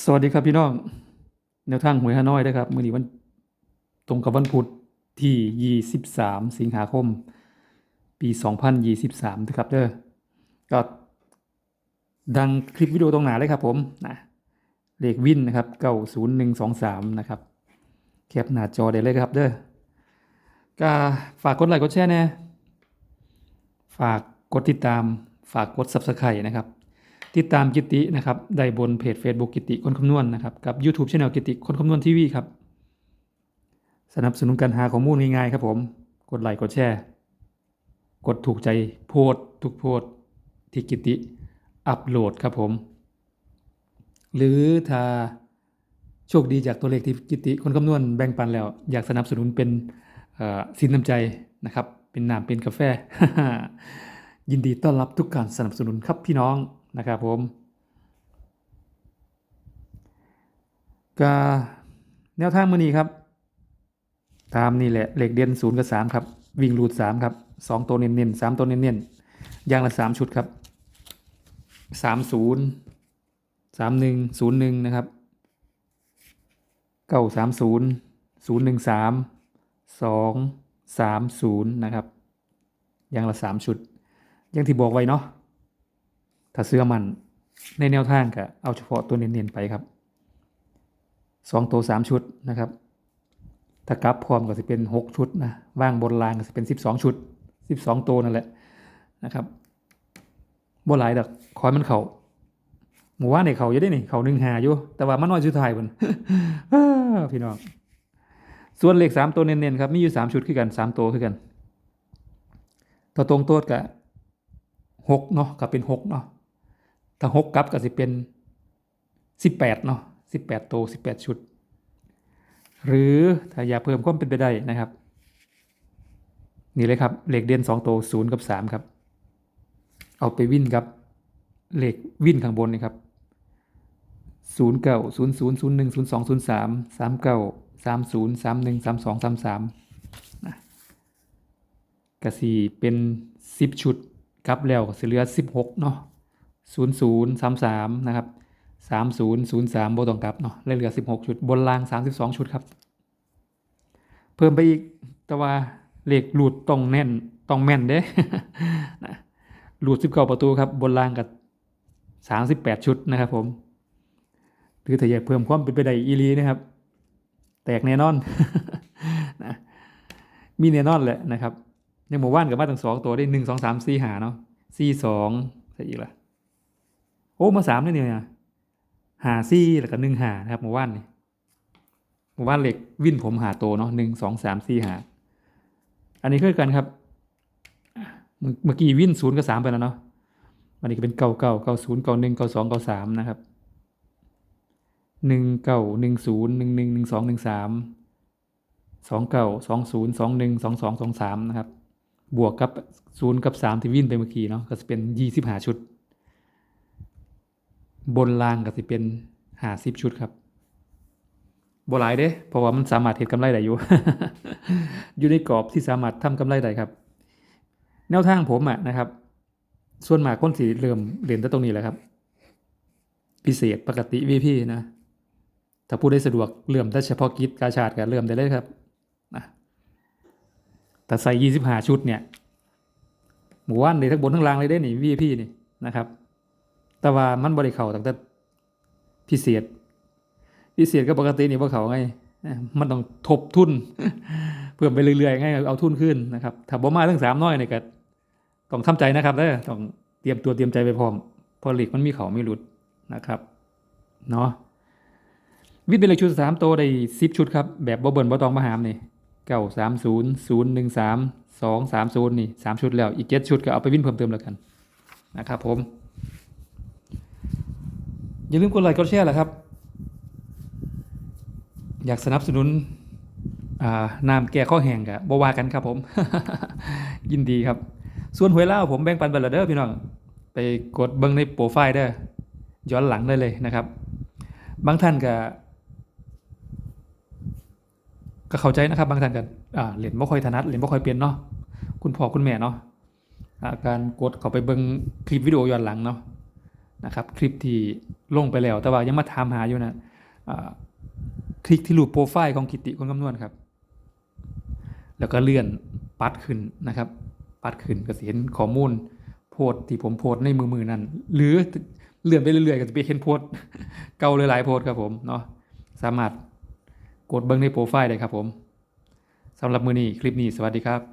สวัสดีครับพี่น้อง แนวทางหวยฮานอยนะครับมื้อนี้วันตรงกับวันพุธที่ 23 สิงหาคม ปี 2023นะครับเด้อก็ดังคลิปวิดีโอตรงหนาเลยครับผมนะเลขวินนะครับ90123 นะครับ แคปหน้าจอได้เลยครับเด้อก็ฝากกดไลค์กดแชร์แน่ฝากกดติดตามฝากกด Subscribe นะครับ ติดตามกิตินะครับได้บนเพจ Facebook กิติคนคำนวณนะครับกับ YouTube Channel กิติคนคำนวณทีวีครับ สนับสนุนการหาข้อมูลง่ายๆครับผม กดไลค์กดแชร์ กดถูกใจโพสทุกโพสที่กิติอัปโหลดครับผม หรือถ้าโชคดีจากตัวเลขที่กิติคนคำนวณแบ่งปันแล้ว อยากสนับสนุนเป็นสินน้ำใจนะครับ เป็นน้ำเป็นกาแฟ ยินดีต้อนรับทุกการสนับสนุนครับพี่น้อง นะครับผมก็แนวทางมือนี้ครับ ตามนี่แหละเหล็กเด่นศูนย์กับสามครับ วิ่งรูดสามครับสองตัวเน้นๆสามตัวเน้นๆอย่างละสามชุดครับสามศูนย์สามหนึ่งศูนย์หนึ่งนะครับเก้าสามศูนย์ศูนย์หนึ่งสามสองสามศูนย์นะครับอย่างละสามชุดอย่างที่บอกไว้เนาะ ถ้าเสื้อมันในแนวทางก็เอาเฉพาะตัวเน้นๆไปครับสองตัวสามชุดนะครับ ถ้ากลับพร้อมก็จะเป็นหกชุดนะ ว่างบนรางก็จะเป็นสิบสองชุดสิบสองตัวนั่นแหละนะครับบ่หลายดอกคอยมันเขาหมู่ว่าในเขาอยู่ได้นี่เขาหนึ่งหาอยู่ แต่ว่ามันน้อยสุดท้ายเพิ่นพี่น้อง ส่วนเลขสามตัวเน้นๆครับ มีอยู่สามชุดคือกันสามตัวคือกัน ตัวตรงตัวกับหกเนาะก็เป็นหกเนาะ ถ้าหกกับก็สิเป็นสิบแปดเนาะสิบแปดโตสิบแปดชุด หรือถ้าอยากเพิ่มความเป็นไปได้นะครับ นี่เลยครับเหลขเด่นสองโตศูนย์กับสามครับ เอาไปวิ่นครับเหลขวิ่นข้างบนนี่ครับศูนย์เก้าศูนย์ศูนย์ศูนย์หนึ่งศูนย์สองศูนย์สามสามเก้าสามศูนย์สามหนึ่งสามสองสามสามนะกสี่เป็นสิบชุดกลับแล้วก็สิเหลือสิบหกเนาะ ศูนย์ศูนย์สามสามนะครับสามศูนย์ศูนย์สามโบต้องกลับเนาะเลยเหลือสิบหกชุด บนรางสามสิบสองชุดครับ เพิ่มไปอีก แต่ว่าเลขหลุดต้องแน่น ต้องแม่นเด้นะหลุดสิบเก้าประตูครับ บนรางกับสามสิบแปดชุดนะครับผมหรือถ้าอยากเพิ่มความเป็นไปได้อีลีนะครับ แตกแน่นอนนะมีแน่นอนแหละนะครับในหมู่บ้านกับบ้านทั้งสองตัวได้หนึ่งสองสามสี่หาเนาะสี่สองใช่อีกละ อ้มาสามเลยเนี่ยหาสี่แล้วก็หนึ่งหานะครับหมู่บ้านนี่หมู่บ้านเหล็กวิ่นผมหาโตเนาะหนึ่งสองสามสี่หาอันนี้คือกันครับ เมื่อกี้วิ่นศูนย์กับสามไปแล้วเนาะวันนี้ก็เป็นเก้าเก้าเก้าศูนย์เก้าหนึ่งเก้าสองเก้าสามนะครับหนึ่งเก้าหนึ่งศูนย์หนึ่งหนึ่งหนึ่งสองหนึ่งสามสองเก้าสองศูนย์สองหนึ่งสองสองสองสามนะครับ บวกกับศูนย์กับสามที่วิ่นไปเมื่อกี้เนาะก็จะเป็นยี่สิบห้าชุด บนรางก็จะเป็นหาสิบชุดครับบหลายเด้เพราะว่ามันสามารถเห็นกำไรได้อยู่ อยู่ในกรอบที่สามารถทำกำไรได้ครับ แนวทางผมอะนะครับ ส่วนมากคนสีเริ่มเรียนแต่ตรงนี้แหละครับ พิเศษปกติวีพีนะ ถ้าผู้ได้สะดวกเริ่มแต่เฉพาะกิจกาชาดกันเริ่มได้เลยครับนะแต่ใส่ยี่สิบห้าชุดเนี่ย หมู่ว่านเลยทั้งบนทั้งล่างเลยได้นี่วีพี่นี่นะครับ แต่ว่ามันบริเข่าตั้งแต่พิเศษ พิเศษก็ปกตินี่ว่าเขาไงมันต้องทบทุน เพิ่มไปเรื่อยๆไงเอาทุนขึ้นนะครับถ้าบ่มาทั้งสามน้อยเนี่ยก็ต้องทำใจนะครับเด้อต้องเตรียมตัวเตรียมใจไปพร้อมเพอหลีกมันมีเขาไม่หลุดนะครับเนาะวิทย์เป็นเลขชุดสามตัวได้สิบชุดครับ แบบบ่เบิ่นบ่ตองมาหามนี่เก้าสามศูนย์ศูนย์หนึ่งสามสองสามศูนย์นี่สามชุดแล้วอีกเจ็ดชุดก็เอาไปวิ่นเพิ่มเติมแล้วกันนะครับผม อย่าลืมกดไลค์กดแชร์แหละครับ อยากสนับสนุนอ่าน้ำแก้ข้อแห้งกับบว่ากันครับผม ยินดีครับ ส่วนหวยเล่าผมแบ่งปันไปแล้วเด้อพี่น้อง ไปกดเบิ้งในโปรไฟล์เด้อย้อนหลังได้เลยนะครับ บางท่านก็ก็เข้าใจนะครับ บางท่านก็อ่าเล่นไม่ค่อยถนัดเล่นไม่ค่อยเป็นเนาะคุณพ่อคุณแม่เนาะการกดเข้าไปเบิ่งคลิปวิดีโอย้อนหลังเนาะ นะครับคลิปที่ลงไปแล้ว แต่ว่ายังมาถามหาอยู่นะคลิกที่รูปโปรไฟล์ของกิติคนคำนวณครับ แล้วก็เลื่อนปัดขึ้นนะครับ ปัดขึ้นก็จะเห็นข้อมูลโพสที่ผมโพสในมือมือนั้น หรือเลื่อนไปเรื่อยๆก็จะไปเห็นโพสเก่าหลายๆโพสครับผมเนาะสามารถกดเบิ้งในโปรไฟล์ได้ครับผมสำหรับมือนี้คลิปนี้สวัสดีครับ